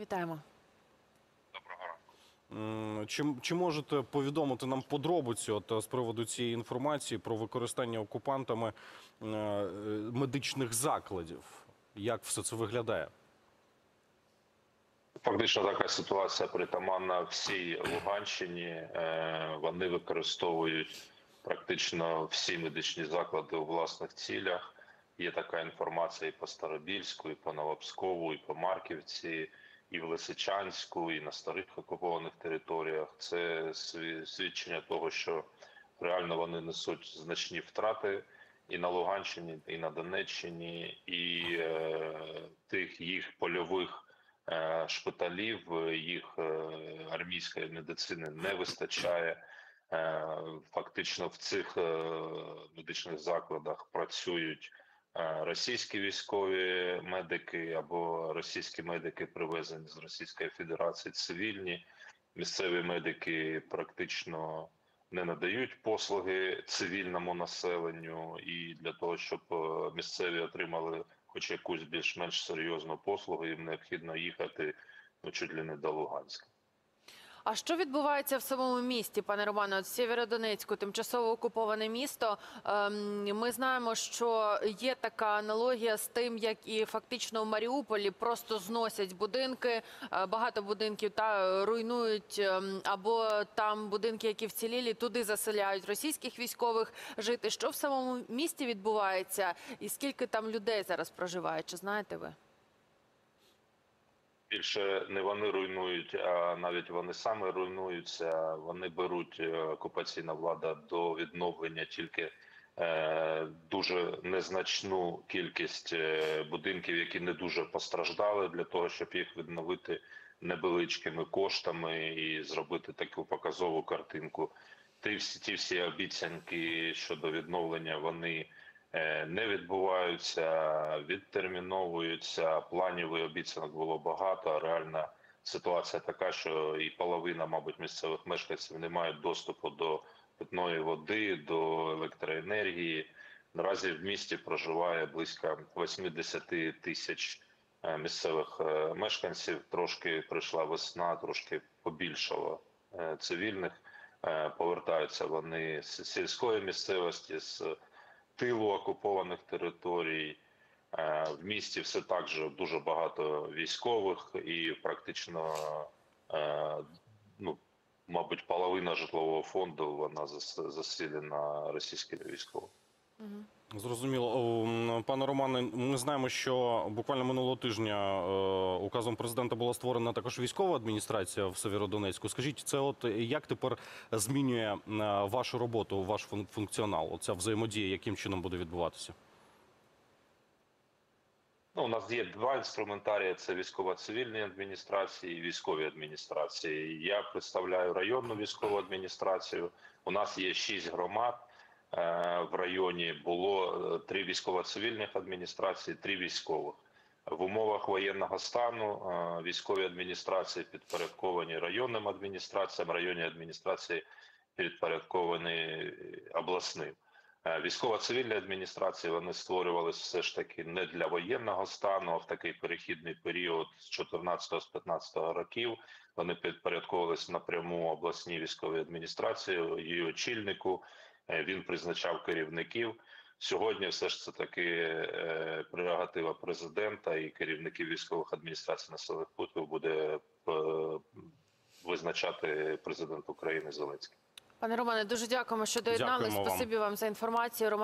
Вітаємо. Доброго ранку. Чи, чи можете повідомити нам подробиці от, з приводу цієї інформації про використання окупантами е, медичних закладів? Як все це виглядає? Фактично така ситуація притаманна всій Луганщині. Е, Вони використовують практично всі медичні заклади у власних цілях. Є така інформація і по Старобільську, і по Новопскову, і по Марківці, і в Лисичанську, і на старих окупованих територіях. Це свідчення того, що реально вони несуть значні втрати і на Луганщині, і на Донеччині, і е, тих їх польових е, шпиталів, їх е, армійської медицини не вистачає. Е, Фактично в цих медичних закладах працюють російські військові медики або російські медики, привезені з Російської Федерації, цивільні. Місцеві медики практично не надають послуги цивільному населенню, і для того, щоб е, місцеві отримали хоч якусь більш-менш серйозну послугу, їм необхідно їхати ну, чуть ли не до Луганська. А що відбувається в самому місті, пане Романе? От Сєвєродонецьку, тимчасово окуповане місто. Ем, Ми знаємо, що є така аналогія з тим, як і фактично в Маріуполі просто зносять будинки. е, Багато будинків та руйнують, ем, або там будинки, які вцілілі, туди заселяють російських військових жити. Що в самому місті відбувається, і скільки там людей зараз проживає? Чи знаєте ви? Більше не вони руйнують, а навіть вони саме руйнуються. Вони беруть е, окупаційна влада до відновлення тільки е, дуже незначну кількість е, будинків, які не дуже постраждали, для того, щоб їх відновити невеличкими коштами і зробити таку показову картинку. Ті всі ті всі обіцянки щодо відновлення вони не відбуваються, відтерміновуються. Планів і обіцянок було багато. а Реальна ситуація така, що і половина, мабуть, місцевих мешканців не мають доступу до питної води, до електроенергії. Наразі в місті проживає близько 80 тисяч е, місцевих е, мешканців. Трошки прийшла весна, трошки побільшало е, цивільних. Е, Повертаються вони з сільської місцевості, з тилу окупованих територій. Е, В місті все так же дуже багато військових і практично, е, ну, мабуть, половина житлового фонду вона засілена російськими військовими. Зрозуміло, пане Романе. Ми знаємо, що буквально минулого тижня е, указом президента була створена також військова адміністрація в Северодонецьку. Скажіть, це от як тепер змінює е, вашу роботу, ваш фун- функціонал? Оця взаємодія, яким чином буде відбуватися? Ну, у нас є два інструментарії: це військово-цивільні адміністрації і військові адміністрації. Я представляю районну військову адміністрацію. У нас є шість громад. Е, В районі було е, три військово-цивільних адміністрації, три військових. В умовах воєнного стану е, військові адміністрації підпорядковані районним адміністраціям, районні адміністрації підпорядковані обласним. Військово-цивільні адміністрації вони створювалися все ж таки не для воєнного стану, а в такий перехідний період з 14-15 років. Вони підпорядковувалися напряму обласній військовій адміністрації, її очільнику. Е, Він призначав керівників. Сьогодні все ж це таки е, прерогатива президента і керівників військових адміністрацій населених пунктів буде е, визначати президент України Зеленський. Пане Романе, дуже дякуємо, що доєднались. Спасибі вам за інформацію. Роман